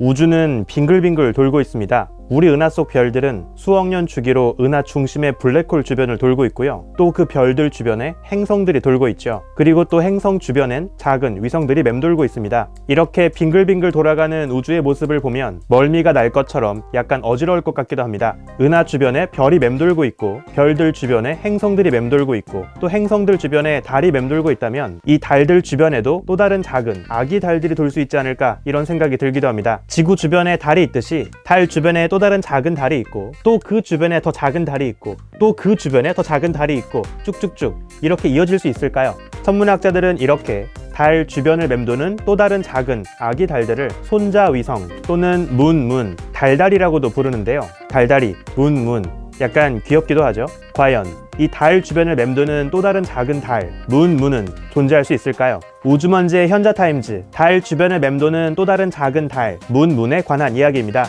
우주는 빙글빙글 돌고 있습니다. 우리 은하 속 별들은 수억 년 주기로 은하 중심의 블랙홀 주변을 돌고 있고요. 또 그 별들 주변에 행성들이 돌고 있죠. 그리고 또 행성 주변엔 작은 위성들이 맴돌고 있습니다. 이렇게 빙글빙글 돌아가는 우주의 모습을 보면 멀미가 날 것처럼 약간 어지러울 것 같기도 합니다. 은하 주변에 별이 맴돌고 있고 별들 주변에 행성들이 맴돌고 있고 또 행성들 주변에 달이 맴돌고 있다면 이 달들 주변에도 또 다른 작은 아기 달들이 돌 수 있지 않을까 이런 생각이 들기도 합니다. 지구 주변에 달이 있듯이 달 주변에 또 다른 작은 달이 있고 또 그 주변에 더 작은 달이 있고 또 그 주변에 더 작은 달이 있고 쭉쭉쭉 이렇게 이어질 수 있을까요? 천문학자들은 이렇게 달 주변을 맴도는 또 다른 작은 아기 달들을 손자 위성 또는 문문 달달이라고도 부르는데요. 달달이, 문문 약간 귀엽기도 하죠. 과연 이 달 주변을 맴도는 또 다른 작은 달, 문문은 존재할 수 있을까요? 우주먼지의 현자타임즈, 달 주변을 맴도는 또 다른 작은 달, 문문에 관한 이야기입니다.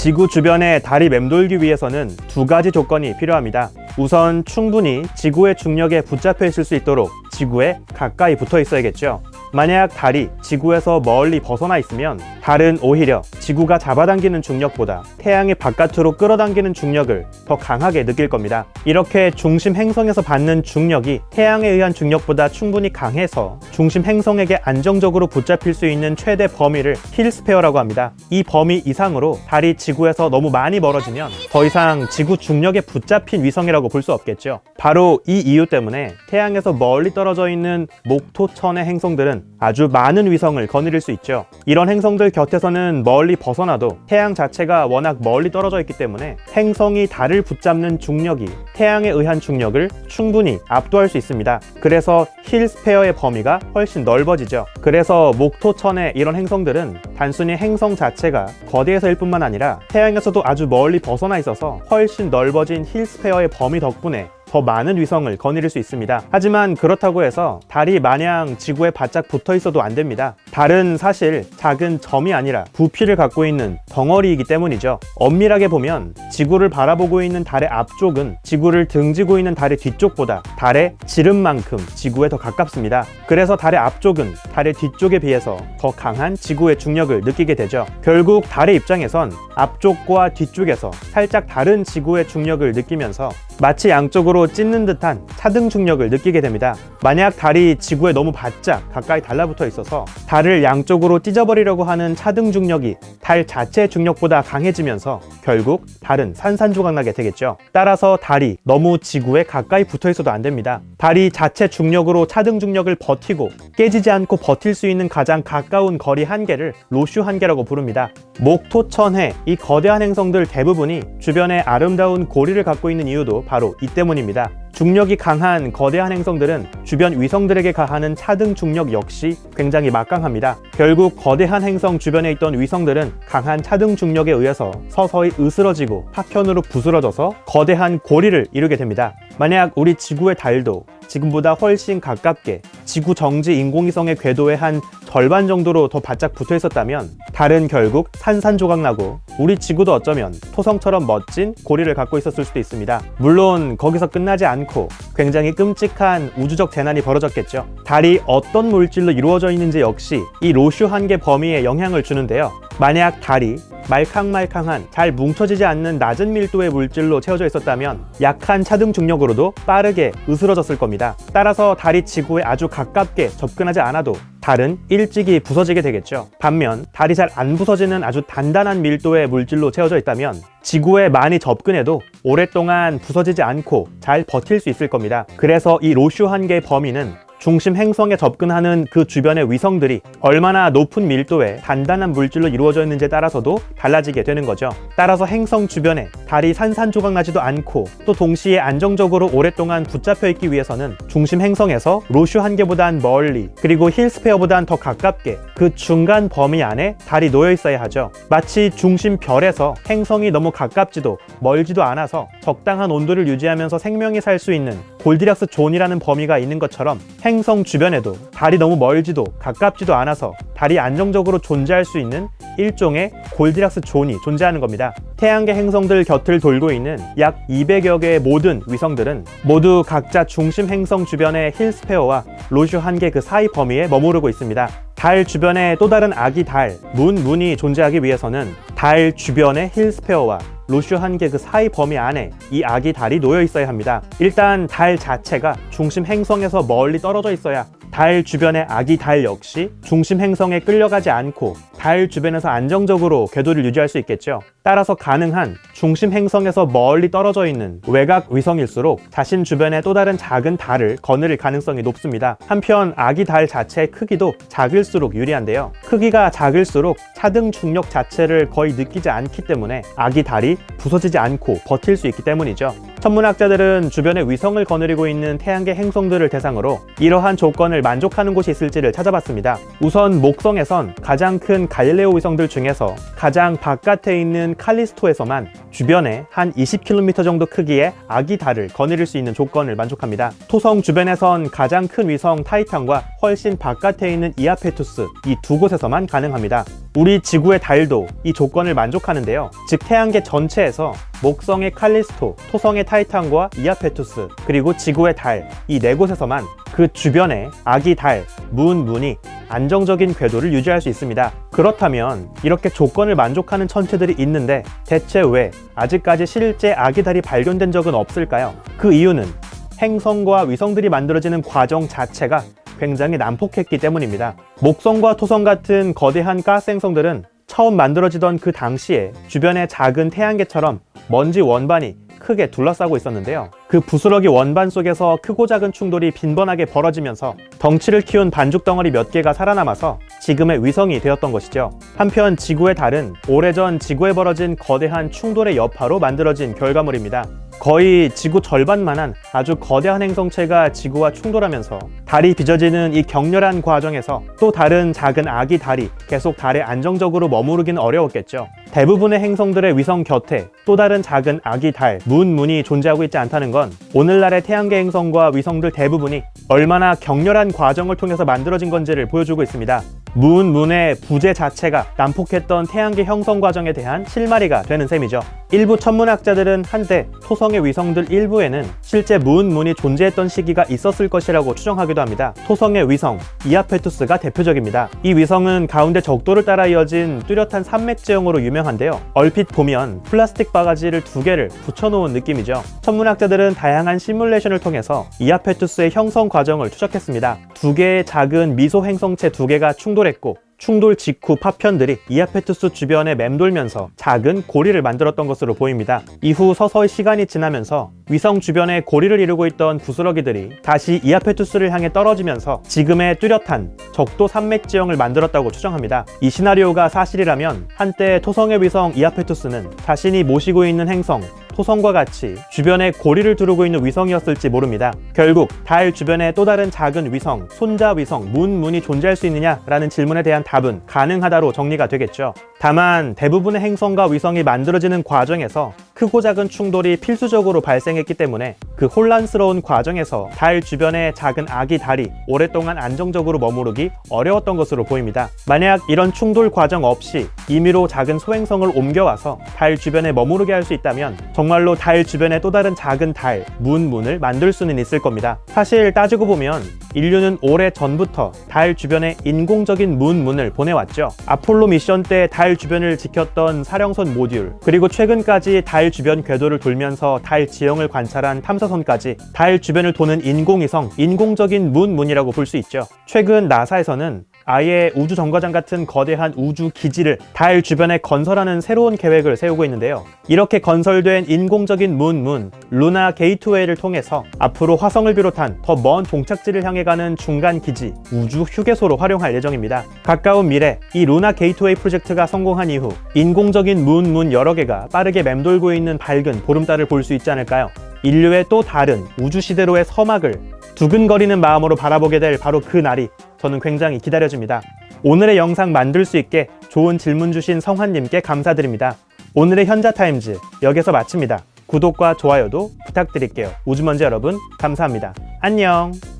지구 주변에 달이 맴돌기 위해서는 두 가지 조건이 필요합니다. 우선 충분히 지구의 중력에 붙잡혀 있을 수 있도록 지구에 가까이 붙어 있어야겠죠. 만약 달이 지구에서 멀리 벗어나 있으면 달은 오히려 지구가 잡아당기는 중력보다 태양의 바깥으로 끌어당기는 중력을 더 강하게 느낄 겁니다. 이렇게 중심 행성에서 받는 중력이 태양에 의한 중력보다 충분히 강해서 중심 행성에게 안정적으로 붙잡힐 수 있는 최대 범위를 힐스페어라고 합니다. 이 범위 이상으로 달이 지구에서 너무 많이 멀어지면 더 이상 지구 중력에 붙잡힌 위성이라고 볼 수 없겠죠. 바로 이 이유 때문에 태양에서 멀리 떨어져 있는 목토천의 행성들은 아주 많은 위성을 거느릴 수 있죠. 이런 행성들 곁에서는 멀리 벗어나도 태양 자체가 워낙 멀리 떨어져 있기 때문에 행성이 달을 붙잡는 중력이 태양에 의한 중력을 충분히 압도할 수 있습니다. 그래서 힐 스페어의 범위가 훨씬 넓어지죠. 그래서 목토천의 이런 행성들은 단순히 행성 자체가 거대해서일 뿐만 아니라 태양에서도 아주 멀리 벗어나 있어서 훨씬 넓어진 힐 스페어의 범위 덕분에 더 많은 위성을 거느릴 수 있습니다. 하지만 그렇다고 해서 달이 마냥 지구에 바짝 붙어 있어도 안 됩니다. 달은 사실 작은 점이 아니라 부피를 갖고 있는 덩어리이기 때문이죠. 엄밀하게 보면 지구를 바라보고 있는 달의 앞쪽은 지구를 등지고 있는 달의 뒤쪽보다 달의 지름만큼 지구에 더 가깝습니다. 그래서 달의 앞쪽은 달의 뒤쪽에 비해서 더 강한 지구의 중력을 느끼게 되죠. 결국 달의 입장에선 앞쪽과 뒤쪽에서 살짝 다른 지구의 중력을 느끼면서 마치 양쪽으로 찢는 듯한 차등 중력을 느끼게 됩니다. 만약 달이 지구에 너무 바짝 가까이 달라붙어 있어서 달을 양쪽으로 찢어버리려고 하는 차등 중력이 달 자체의 중력보다 강해지면서 결국 달은 산산조각나게 되겠죠. 따라서 달이 너무 지구에 가까이 붙어 있어도 안 됩니다. 달이 자체 중력으로 차등 중력을 버티고 깨지지 않고 버틸 수 있는 가장 가까운 거리 한계를 로슈 한계라고 부릅니다. 목토천해 이 거대한 행성들 대부분이 주변에 아름다운 고리를 갖고 있는 이유도 바로 이 때문입니다. 중력이 강한 거대한 행성들은 주변 위성들에게 가하는 차등 중력 역시 굉장히 막강합니다. 결국 거대한 행성 주변에 있던 위성들은 강한 차등 중력에 의해서 서서히 으스러지고 파편으로 부스러져서 거대한 고리를 이루게 됩니다. 만약 우리 지구의 달도 지금보다 훨씬 가깝게 지구 정지 인공위성의 궤도의 한 절반 정도로 더 바짝 붙어 있었다면 달은 결국 산산조각 나고 우리 지구도 어쩌면 토성처럼 멋진 고리를 갖고 있었을 수도 있습니다. 물론 거기서 끝나지 않고 굉장히 끔찍한 우주적 재난이 벌어졌겠죠. 달이 어떤 물질로 이루어져 있는지 역시 이 로슈 한계 범위에 영향을 주는데요. 만약 달이 말캉말캉한 잘 뭉쳐지지 않는 낮은 밀도의 물질로 채워져 있었다면 약한 차등 중력으로도 빠르게 으스러졌을 겁니다. 따라서 달이 지구에 아주 가깝게 접근하지 않아도 달은 일찍이 부서지게 되겠죠. 반면 달이 잘 안 부서지는 아주 단단한 밀도의 물질로 채워져 있다면 지구에 많이 접근해도 오랫동안 부서지지 않고 잘 버틸 수 있을 겁니다. 그래서 이 로슈 한계의 범위는 중심 행성에 접근하는 그 주변의 위성들이 얼마나 높은 밀도의 단단한 물질로 이루어져 있는지에 따라서도 달라지게 되는 거죠. 따라서 행성 주변에 달이 산산조각 나지도 않고 또 동시에 안정적으로 오랫동안 붙잡혀 있기 위해서는 중심 행성에서 로슈 한계보단 멀리 그리고 힐 스페어보단 더 가깝게 그 중간 범위 안에 달이 놓여 있어야 하죠. 마치 중심 별에서 행성이 너무 가깝지도 멀지도 않아서 적당한 온도를 유지하면서 생명이 살 수 있는 골디락스 존이라는 범위가 있는 것처럼 행성 주변에도 달이 너무 멀지도 가깝지도 않아서 달이 안정적으로 존재할 수 있는 일종의 골디락스 존이 존재하는 겁니다. 태양계 행성들 곁을 돌고 있는 약 200여 개의 모든 위성들은 모두 각자 중심 행성 주변의 힐스페어와 로슈 한 개 그 사이 범위에 머무르고 있습니다. 달 주변에 또 다른 아기 달, 문, 문이 존재하기 위해서는 달 주변의 힐스페어와 로슈 한 개 그 사이 범위 안에 이 아기 달이 놓여 있어야 합니다. 일단 달 자체가 중심 행성에서 멀리 떨어져 있어야 달 주변의 아기 달 역시 중심 행성에 끌려가지 않고 달 주변에서 안정적으로 궤도를 유지할 수 있겠죠. 따라서 가능한 중심 행성에서 멀리 떨어져 있는 외곽 위성일수록 자신 주변에 또 다른 작은 달을 거느릴 가능성이 높습니다. 한편 아기 달 자체의 크기도 작을수록 유리한데요. 크기가 작을수록 차등 중력 자체를 거의 느끼지 않기 때문에 아기 달이 부서지지 않고 버틸 수 있기 때문이죠. 천문학자들은 주변에 위성을 거느리고 있는 태양계 행성들을 대상으로 이러한 조건을 만족하는 곳이 있을지를 찾아봤습니다. 우선 목성에선 가장 큰 갈릴레오 위성들 중에서 가장 바깥에 있는 칼리스토에서만 주변에 한 20km 정도 크기의 아기 달을 거느릴 수 있는 조건을 만족합니다. 토성 주변에선 가장 큰 위성 타이탄과 훨씬 바깥에 있는 이아페투스 이 두 곳에서만 가능합니다. 우리 지구의 달도 이 조건을 만족하는데요. 즉 태양계 전체에서 목성의 칼리스토, 토성의 타이탄과 이아페투스, 그리고 지구의 달 이 네 곳에서만 그 주변에 아기 달, 문, 문이 안정적인 궤도를 유지할 수 있습니다. 그렇다면 이렇게 조건을 만족하는 천체들이 있는데 대체 왜 아직까지 실제 아기 달이 발견된 적은 없을까요? 그 이유는 행성과 위성들이 만들어지는 과정 자체가 굉장히 난폭했기 때문입니다. 목성과 토성 같은 거대한 가스 행성들은 처음 만들어지던 그 당시에 주변의 작은 태양계처럼 먼지 원반이 크게 둘러싸고 있었는데요. 그 부스러기 원반 속에서 크고 작은 충돌이 빈번하게 벌어지면서 덩치를 키운 반죽 덩어리 몇 개가 살아남아서 지금의 위성이 되었던 것이죠. 한편 지구의 달은 오래전 지구에 벌어진 거대한 충돌의 여파로 만들어진 결과물입니다. 거의 지구 절반만한 아주 거대한 행성체가 지구와 충돌하면서 달이 빚어지는 이 격렬한 과정에서 또 다른 작은 아기 달이 계속 달에 안정적으로 머무르기는 어려웠겠죠. 대부분의 행성들의 위성 곁에 또 다른 작은 아기 달, 문, 문이 존재하고 있지 않다는 건 오늘날의 태양계 행성과 위성들 대부분이 얼마나 격렬한 과정을 통해서 만들어진 건지를 보여주고 있습니다. 문, 문의 부재 자체가 난폭했던 태양계 형성 과정에 대한 실마리가 되는 셈이죠. 일부 천문학자들은 한때 토성의 위성들 일부에는 실제 문, 문이 존재했던 시기가 있었을 것이라고 추정하기도 합니다. 토성의 위성, 이아페투스가 대표적입니다. 이 위성은 가운데 적도를 따라 이어진 뚜렷한 산맥 제형으로 유명한데요. 얼핏 보면 플라스틱 바가지를 두 개를 붙여놓은 느낌이죠. 천문학자들은 다양한 시뮬레이션을 통해서 이아페투스의 형성 과정을 추적했습니다. 두 개의 작은 미소 행성체 두 개가 충돌했고 충돌 직후 파편들이 이아페투스 주변에 맴돌면서 작은 고리를 만들었던 것으로 보입니다. 이후 서서히 시간이 지나면서 위성 주변에 고리를 이루고 있던 부스러기들이 다시 이아페투스를 향해 떨어지면서 지금의 뚜렷한 적도 산맥 지형을 만들었다고 추정합니다. 이 시나리오가 사실이라면 한때 토성의 위성 이아페투스는 자신이 모시고 있는 행성 토성과 같이 주변에 고리를 두르고 있는 위성이었을지 모릅니다. 결국 달 주변에 또 다른 작은 위성, 손자 위성, 문, 문이 존재할 수 있느냐라는 질문에 대한 답은 가능하다로 정리가 되겠죠. 다만 대부분의 행성과 위성이 만들어지는 과정에서 크고 작은 충돌이 필수적으로 발생했기 때문에 그 혼란스러운 과정에서 달 주변의 작은 아기 달이 오랫동안 안정적으로 머무르기 어려웠던 것으로 보입니다. 만약 이런 충돌 과정 없이 임의로 작은 소행성을 옮겨와서 달 주변에 머무르게 할 수 있다면 정말로 달 주변에 또 다른 작은 달, 문, 문을 만들 수는 있을 겁니다. 사실 따지고 보면 인류는 오래 전부터 달 주변에 인공적인 문, 문을 보내왔죠. 아폴로 미션 때 달 주변을 지켰던 사령선 모듈, 그리고 최근까지 달 주변 궤도를 돌면서 달 지형을 관찰한 탐사선까지 달 주변을 도는 인공위성, 인공적인 문, 문이라고 볼 수 있죠. 최근 나사에서는 아예 우주 정거장 같은 거대한 우주 기지를 달 주변에 건설하는 새로운 계획을 세우고 있는데요. 이렇게 건설된 인공적인 문, 문, 루나 게이트웨이를 통해서 앞으로 화성을 비롯한 더 먼 종착지를 향해 가는 중간 기지, 우주 휴게소로 활용할 예정입니다. 가까운 미래, 이 루나 게이트웨이 프로젝트가 성공한 이후 인공적인 문, 문 여러 개가 빠르게 맴돌고 있는 밝은 보름달을 볼 수 있지 않을까요? 인류의 또 다른 우주 시대로의 서막을 두근거리는 마음으로 바라보게 될 바로 그 날이 저는 굉장히 기다려집니다. 오늘의 영상 만들 수 있게 좋은 질문 주신 성환님께 감사드립니다. 오늘의 현자타임즈 여기서 마칩니다. 구독과 좋아요도 부탁드릴게요. 우주먼지 여러분, 감사합니다. 안녕!